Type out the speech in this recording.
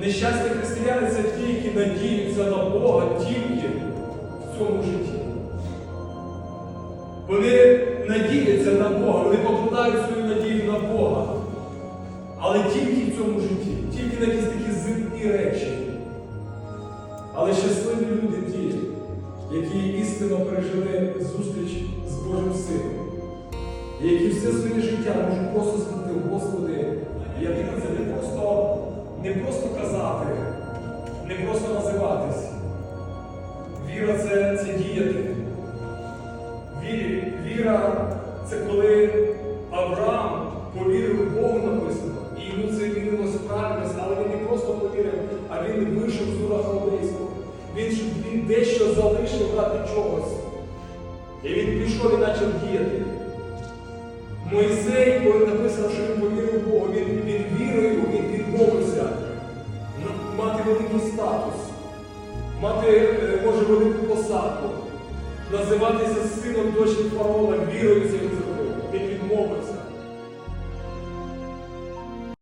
Нещасні християни це ті, які надіються на Бога тільки в цьому житті. Вони надіються на Бога, вони покладають свою надію на Бога. Але тільки в цьому житті, тільки на якісь такі земні речі. Але щасливі люди ті, які істинно пережили зустріч з Божим Сином, які все своє життя можуть просто сказати, Господи, не просто казати, не просто називатись. Віра це, це діяти. Вірі, віра це коли Авраам повірив Богу написано, і йому це вірилося правильність, але він не просто повірив, а він вийшов з Ура Халдейського. Він, він дещо залишив ради чогось. І він пішов і почав діяти. Мойсей, коли написано, що він повірив Богу, він, він вірою, великий статус, мати, е, може, велику посадку, називатися сином дочі фараона, віруючим.